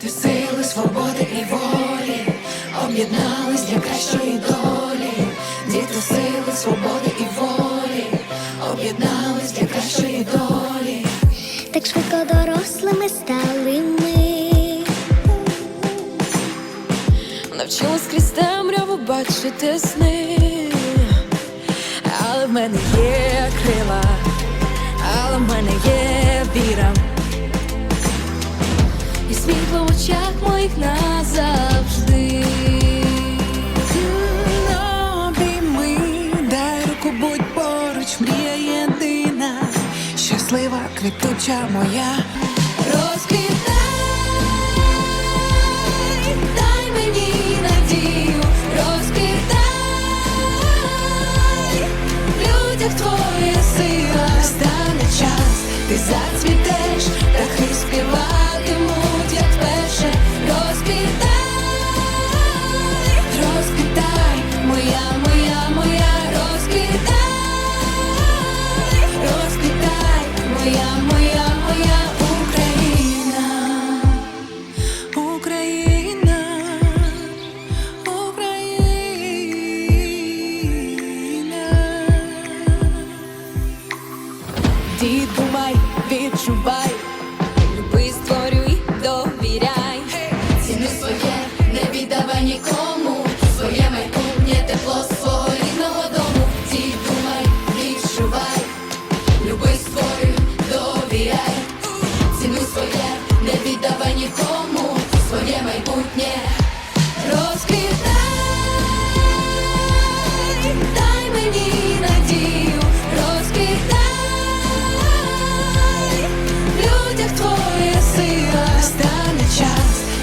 Діти сили, свободи і волі об'єднались для кращої долі. Діти сили, свободи і волі об'єднались для кращої долі. Так швидко дорослими стали ми. Навчилась крізь темряву бачити сни, але в мене є крила, але в мене є віра. Світло в очах моїх назавжди. Обійми, дай руку, будь поруч, мрія єдина, щаслива, квітуча моя. Розквітай,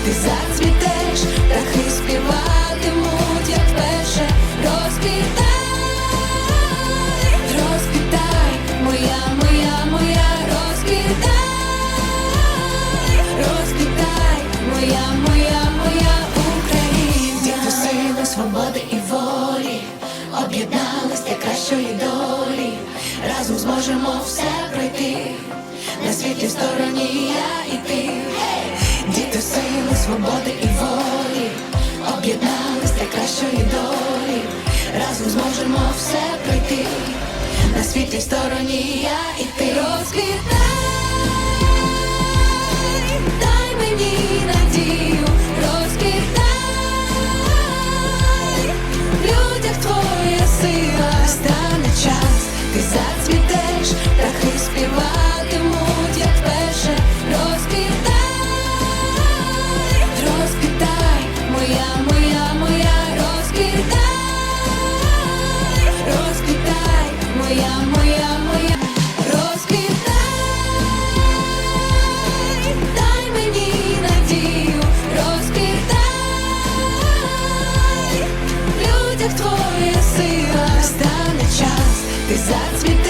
ти зацвітеш, птахи співатимуть, як вперше. розквітай, Розквітай, моя, моя, моя, розквітай, розквітай, моя, моя, моя Україна. Діти сили, свободи і волі об'єднались для кращої долі. Разом зможемо все пройти. На світлій стороні я свободи і волі об'єднались для кращої долі. Разом зможемо все пройти. На світлій стороні я і ти. Сила. Стане час, ти зацвітеш,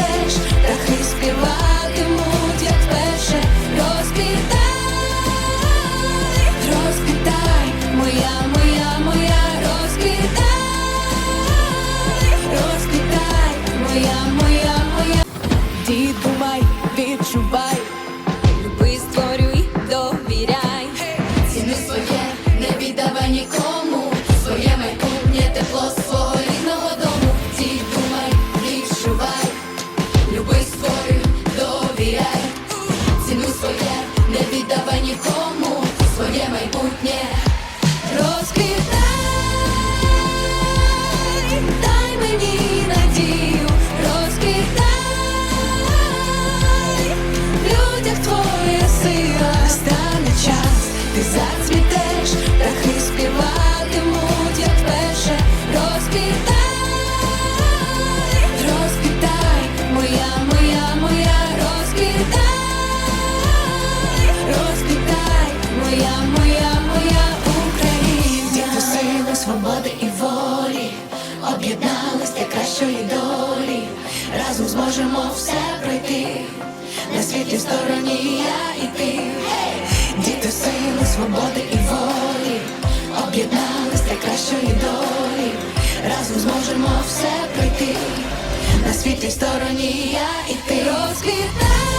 майбутнє. Світлій стороні я і ти. Діти сили, свободи і волі об'єднались для кращої долі. Разом зможемо все пройти. На світлій стороні я і ти. розквітай,